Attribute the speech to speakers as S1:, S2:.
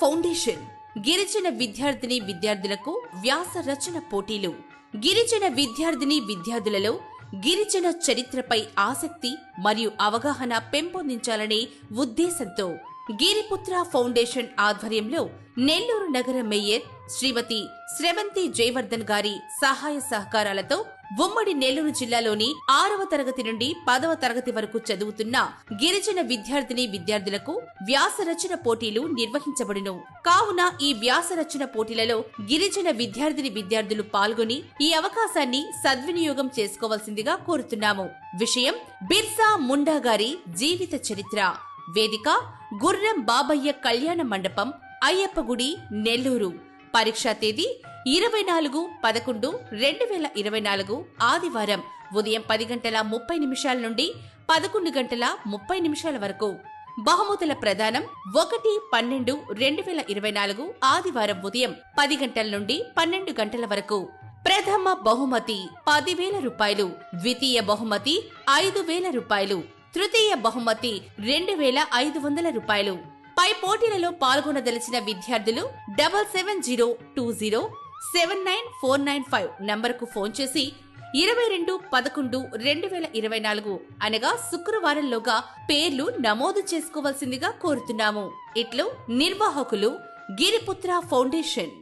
S1: Foundation గిరిజన విద్యార్థిని విద్యార్థులకు వ్యాస రచన పోటీలు. గిరిజన విద్యార్థిని విద్యార్థులలో గిరిజన చరిత్రపై ఆసక్తి మరియు అవగాహన పెంపొందించాలనే ఉద్దేశంతో గిరిపుత్ర ఫౌండేషన్ ఆధ్వర్యంలో నెల్లూరు నగర మేయర్ శ్రీమతి శ్రవంతి జయవర్ధన్ గారి సహాయ సహకారాలతో ఉమ్మడి నెల్లూరు జిల్లాలోని ఆరవ తరగతి నుండి పదవ తరగతి వరకు చదువుతున్న గిరిజన విద్యార్థిని విద్యార్థులకు వ్యాసరచన పోటీలు నిర్వహించబడును. కావున ఈ వ్యాసరచన పోటీలలో గిరిజన విద్యార్థిని విద్యార్థులు పాల్గొని ఈ అవకాశాన్ని సద్వినియోగం చేసుకోవాల్సిందిగా కోరుతున్నాము. విషయం బిర్సా ముండా గారి జీవిత చరిత్ర. వేదిక గుర్రం బాబయ్య కళ్యాణ మండపం అయ్యప్పగుడి నెల్లూరు. పరీక్షా తేదీ ఇరవై నాలుగు పదకొండు రెండు వేల ఇరవై నాలుగు ఆదివారం ఉదయం పది గంటల ముప్పై నిమిషాల నుండి పదకొండు గంటల ముప్పై నిమిషాల వరకు. బహుమతుల ప్రదానం ఒకటి పన్నెండు రెండు వేల ఇరవై నాలుగు ఆదివారం ఉదయం పది గంటల నుండి పన్నెండు గంటల వరకు. ప్రథమ బహుమతి పదివేల రూపాయలు ద్వితీయ బహుమతి ఐదు వేల రూపాయలు. తృతీయ బహుమతి రెండు వేల ఐదు వందల రూపాయలు. పై పోటీలలో పాల్గొనదలిచిన విద్యార్థులు double seven zero two zero seven nine four nine five నంబర్కు ఫోన్ చేసి ఇరవై రెండు పదకొండు రెండు వేల ఇరవై నాలుగు అనగా శుక్రవారంలోగా పేర్లు నమోదు చేసుకోవాల్సిందిగా కోరుతున్నాము. ఇట్లు నిర్వాహకులు గిరిపుత్ర ఫౌండేషన్.